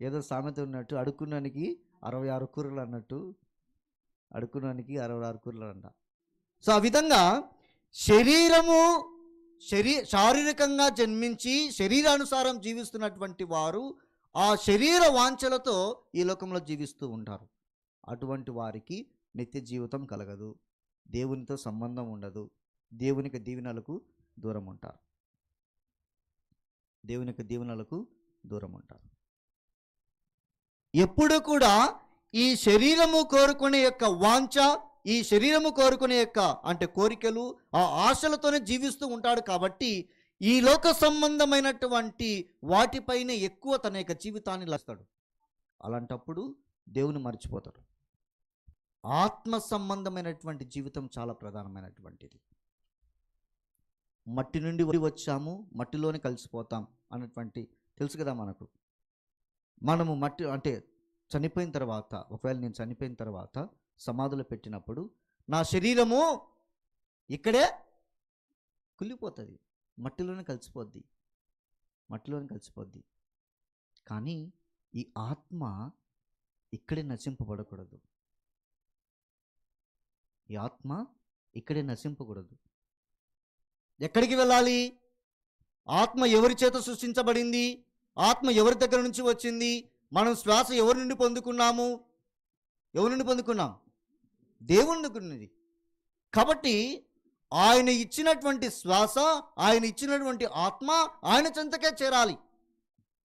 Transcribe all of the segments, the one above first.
ఏదో సామెత ఉన్నట్టు అడుక్కున్నానికి అరవై ఆరు కూరలు అన్నట్టు అడుక్కున్నానికి అరవై ఆరు కూరలు అంట. సో ఆ విధంగా శరీరము శరీ శారీరకంగా జన్మించి శరీరానుసారం జీవిస్తున్నటువంటి వారు ఆ శరీర వాంఛలతో ఈ లోకంలో జీవిస్తూ ఉంటారు. అటువంటి వారికి నిత్య జీవితం కలగదు. దేవునితో సంబంధం ఉండదు. దేవునికి దీవెనలకు దూరం ఉంటారు. దేవునికి దీవెనలకు దూరం ఉంటారు. ఎప్పుడు కూడా ఈ శరీరము కోరుకునే యొక్క వాంఛ ఈ శరీరము కోరుకునే యొక్క అంటే కోరికలు ఆ ఆశలతోనే జీవిస్తూ ఉంటాడు కాబట్టి ఈ లోక సంబంధమైనటువంటి వాటిపైన ఎక్కువ తన యొక్క జీవితాన్ని లాస్తాడు. అలాంటప్పుడు దేవుని మర్చిపోతాడు. ఆత్మ సంబంధమైనటువంటి జీవితం చాలా ప్రధానమైనటువంటిది. మట్టి నుండి వరి వచ్చాము మట్టిలోనే కలిసిపోతాం అన్నటువంటి తెలుసు కదా మనకు. మనము మట్టి అంటే చనిపోయిన తర్వాత ఒకవేళ నేను చనిపోయిన తర్వాత సమాధులు పెట్టినప్పుడు నా శరీరము ఇక్కడే కుళ్ళిపోతుంది. మట్టిలోనే కలిసిపోద్ది. మట్టిలోనే కలిసిపోద్ది. కానీ ఈ ఆత్మ ఇక్కడే నశింపబడకూడదు. ఈ ఆత్మ ఇక్కడే నశింపకూడదు. ఎక్కడికి వెళ్ళాలి? ఆత్మ ఎవరి చేత సృష్టించబడింది? ఆత్మ ఎవరి దగ్గర నుంచి వచ్చింది? మనం శ్వాస ఎవరి నుండి పొందుకున్నాము? ఎవరి నుండి పొందుకున్నాం? దేవుని నుండి కాబట్టి ఆయన ఇచ్చినటువంటి శ్వాస ఆయన ఇచ్చినటువంటి ఆత్మ ఆయన చెంతకే చేరాలి.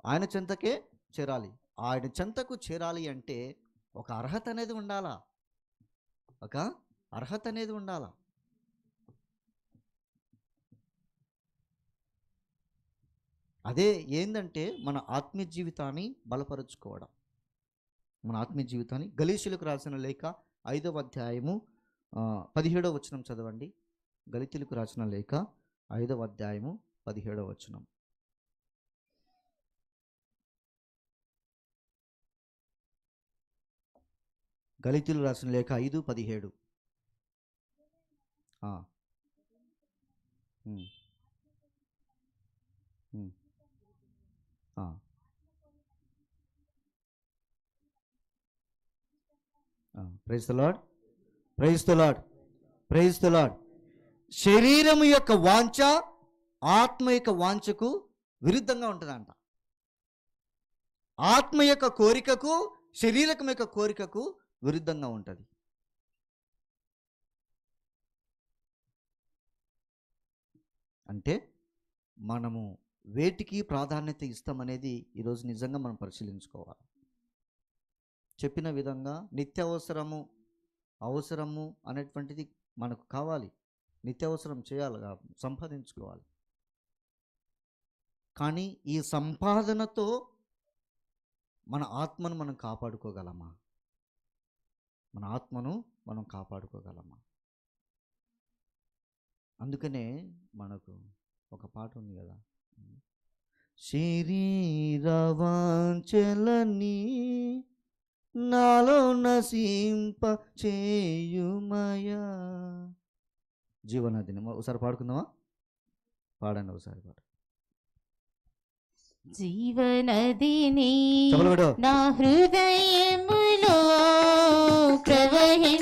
ఆయన చెంతకే చేరాలి. ఆయన చెంతకు చేరాలి అంటే ఒక అర్హత అనేది ఉండాలా? ఒక అర్హత అనేది ఉండాలా? అదే ఏంటంటే మన ఆత్మీయ జీవితాన్ని బలపరుచుకోవడం. మన ఆత్మీయ జీవితాన్ని గలీషులకు రాసిన లేఖ ఐదవ అధ్యాయము పదిహేడవ వచనం చదవండి. గలితులకు రాసిన లేఖ ఐదవ అధ్యాయము పదిహేడవ వచనం. గలితులు రాసిన లేఖ ఐదు పదిహేడు. Hmm. ఉమ్. ఆ. Praise the Lord praise Lord praise Lord శరీరము యొక్క వాంఛ ఆత్మ యొక్క వాంఛకు విరుద్ధంగా ఉంటుందంట. ఆత్మ యొక్క కోరికకు శరీరకం యొక్క కోరికకు విరుద్ధంగా ఉంటుంది. అంటే మనము వేటికి ప్రాధాన్యత ఇస్తామనేది ఈరోజు నిజంగా మనం పరిశీలించుకోవాలి. చెప్పిన విధంగా నిత్యావసరము అవసరము అనేటువంటిది మనకు కావాలి. నిత్యావసరం చేయాలి సంపాదించుకోవాలి. కానీ ఈ సంపాదనతో మన ఆత్మను మనం కాపాడుకోగలమా? మన ఆత్మను మనం కాపాడుకోగలమా? అందుకనే మనకు ఒక పాట ఉంది కదా. శరీరవాంచలని నాలో నసింప చేయుమయా జీవనదిని ఒకసారి పాడుకుందామా? పాడండి ఒకసారి పాడు జీవనదిని చెప్పలు పెట్టు నా హృదయములో ప్రవహింపచేయుమయా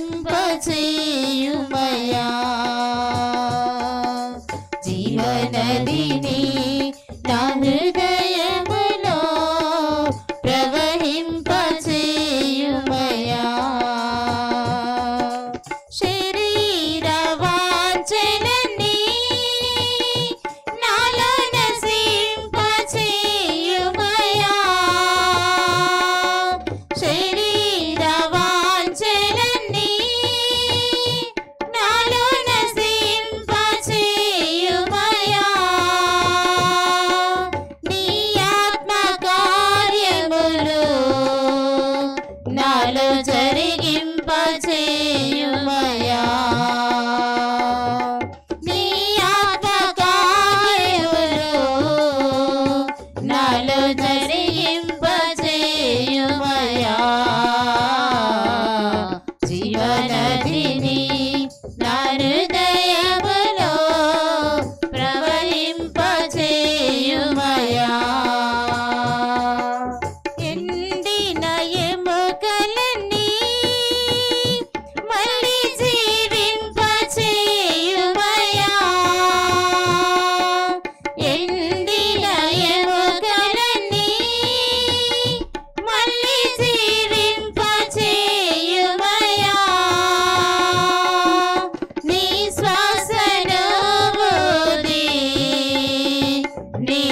నీ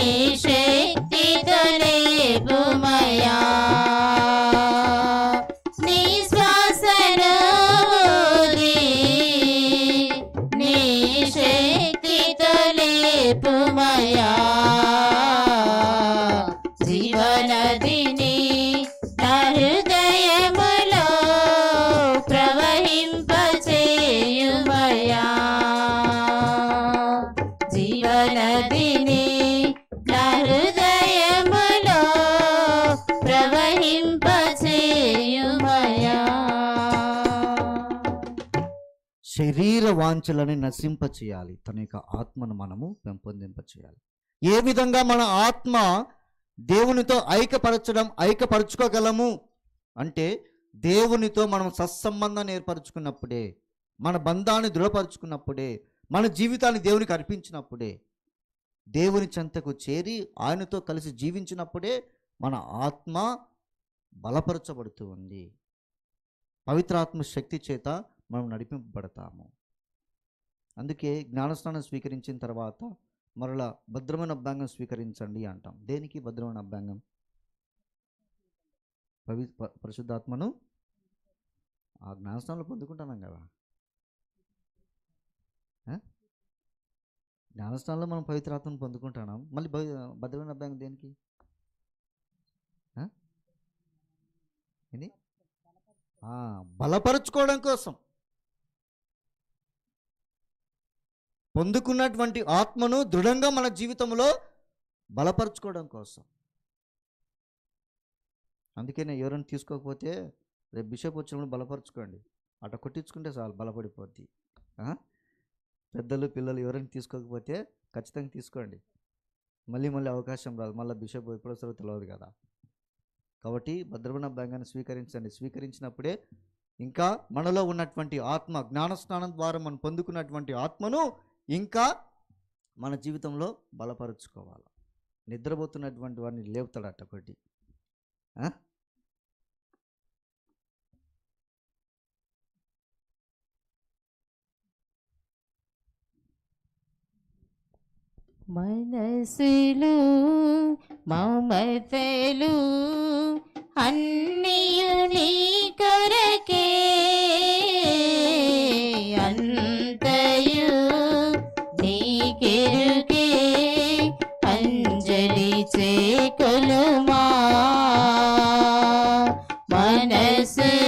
శక్తి తలేపుమయా నీ శ్వాసను నీ శక్తి తలేపుమయా జీవనదిని శరీర వాంఛలని నశింప చేయాలి తన యొక్క ఆత్మను మనము పెంపొందింప చేయాలి ఏ విధంగా మన ఆత్మ దేవునితో ఐక్యపరచడం ఐక్యపరచుకోగలము అంటే దేవునితో మనం సత్సంబంధాన్ని ఏర్పరచుకున్నప్పుడే మన బంధాన్ని దృఢపరచుకున్నప్పుడే మన జీవితాన్ని దేవునికి అర్పించినప్పుడే దేవుని చెంతకు చేరి ఆయనతో కలిసి జీవించినప్పుడే మన ఆత్మ బలపరచబడుతూ ఉంది. పవిత్రాత్మ శక్తి చేత మనం నడిపింపబడతాము. అందుకే జ్ఞానస్నానం స్వీకరించిన తర్వాత మరలా భద్రమైన అభ్యాంగం స్వీకరించండి అంటాం. దేనికి భద్రమైన అభ్యాంగం? పవి ప- పరిశుద్ధాత్మను? ఆ జ్ఞానస్నానంలో పొందుకుంటున్నాం కదా. జ్ఞానస్నానంలో మనం పవిత్రాత్మను పొందుకుంటున్నాం. మళ్ళీ భవి- భద్రమైన అభ్యాంగం దేనికి? ఆ? ఏంది? బలపరుచుకోవడం కోసం. పొందుకున్నటువంటి ఆత్మను దృఢంగా మన జీవితంలో బలపరుచుకోవడం కోసం. అందుకనే ఎవరైనా తీసుకోకపోతే రేపు బిషప్ వచ్చినప్పుడు బలపరుచుకోండి. అట కొట్టించుకుంటే చాలు బలపడిపోద్ది. పెద్దలు పిల్లలు ఎవరైనా తీసుకోకపోతే ఖచ్చితంగా తీసుకోండి. మళ్ళీ మళ్ళీ అవకాశం రాదు. మళ్ళీ బిషప్ ఎప్పుడు వస్తారో తెలియదు కదా. కాబట్టి భద్రమణ భాగాన్ని స్వీకరించండి. స్వీకరించినప్పుడే ఇంకా మనలో ఉన్నటువంటి ఆత్మ జ్ఞానస్నానం ద్వారా మనం పొందుకున్నటువంటి ఆత్మను ఇంకా మన జీవితంలో బలపరుచుకోవాలి. నిద్రపోతున్నటువంటి వారిని లేపుతాడట ఒకటి. మనసులు మమతలు అన్నీ నీ కొరకే మనసులు